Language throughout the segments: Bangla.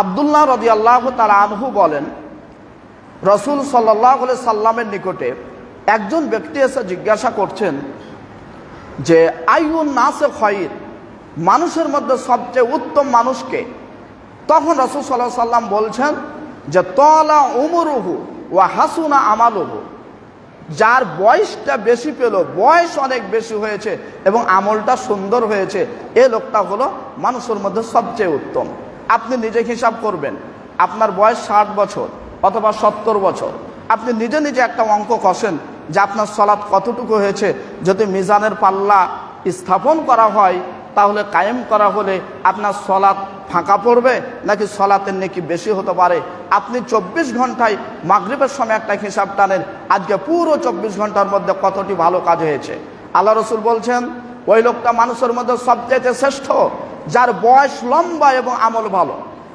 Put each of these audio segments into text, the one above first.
আবদুল্লাহ রদি আল্লাহ তার আনহু বলেন, রসুল সাল্লাহ সাল্লামের নিকটে একজন ব্যক্তি এসে জিজ্ঞাসা করছেন যে আইউন নাসে খয়ির? মানুষের মধ্যে সবচেয়ে উত্তম মানুষকে তখন রসুল সাল্লাহ সাল্লাম বলছেন যে, তলা উমরুহু ও হাসুনা আমালুহু। যার বয়সটা বেশি পেল, বয়স অনেক বেশি হয়েছে এবং আমলটা সুন্দর হয়েছে, এ লোকটা হলো মানুষের মধ্যে সবচেয়ে উত্তম। আপনি নিজে হিসাব করবেন। আপনার বয়স ষাট বছর অথবা সত্তর বছর। আপনি নিজে নিজে একটা অঙ্ক কষেন যে আপনার সলাৎ কতটুকু হয়েছে। যদি মিজানের পাল্লা স্থাপন করা হয়, তাহলে কায়েম করা হলে আপনার সলাৎ ফাঁকা পড়বে নাকি সলাতের নাকি বেশি হতে পারে? আপনি চব্বিশ ঘন্টায় মাগরীবের সময় একটা হিসাব টানেন, আজকে পুরো চব্বিশ ঘণ্টার মধ্যে কতটি ভালো কাজ হয়েছে। আল্লাহ রসুল বলছেন, ওই লোকটা মানুষের মধ্যে সবচেয়ে শ্রেষ্ঠ যার বয়স লম্বা এবং আমল ভালো।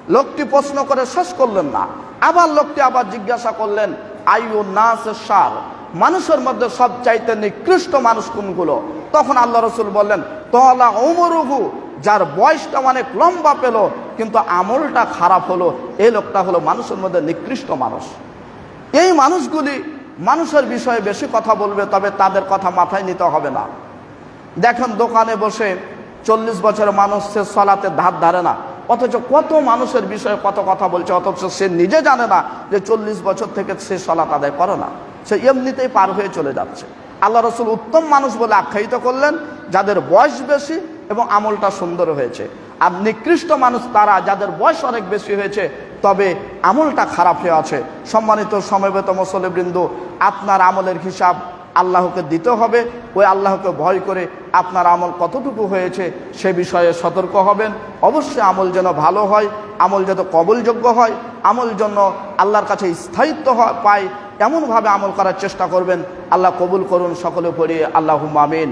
লোকটি প্রশ্ন করে, শেষ করলেন না? আবার লোকটি আবার জিজ্ঞাসা করলেন আইউ নাস সার মানুষের মধ্যে সবচাইতে নিকৃষ্ট মানুষ কোনগুলো? তখন আল্লাহ রসুল বললেন, তলা ওমরুহু যার বয়সটা অনেক লম্বা পেল, কিন্তু আমলটা খারাপ হলো। এই লোকটা হলো মানুষের মধ্যে নিকৃষ্ট মানুষ। এই মানুষগুলি মানুষের বিষয়ে বেশি কথা বলবে, তবে তাদের কথা মাথায় নিতে হবে না। দেখেন দোকানে বসে চল্লিশ বছরের মানুষ সে সলাতে ধার ধারে না। অথচ কত মানুষের বিষয়ে কত কথা বলছে, অথচ সে নিজে জানে না যে চল্লিশ বছর থেকে সে সলাত আদায় করে না। সে এমনিতেই পার হয়ে চলে যাচ্ছে। আল্লাহ রসুল উত্তম মানুষ বলে আখ্যায়িত করলেন, যাদের বয়স বেশি এবং আমলটা সুন্দর হয়েছে। আর নিকৃষ্ট মানুষ তারা যাদের বয়স অনেক বেশি হয়েছে, তবে আমলটা খারাপ হয়ে আছে। সম্মানিত সমবেত মুসলিবৃন্দ আপনার আমলের হিসাব আল্লাহকে দিতে হবে, ওই আল্লাহকে ভয় করে আপনার আমল কতটুকু হয়েছে সে বিষয়ে সতর্ক হবেন। অবশ্যই আমল যেন ভালো হয়, আমল যেন কবলযোগ্য হয়, আমল জন্য আল্লাহর কাছে স্থায়িত্ব পায়, এমনভাবে আমল করার চেষ্টা করবেন। আল্লাহ কবুল করুন সকলে পড়িয়ে আল্লাহ মামিন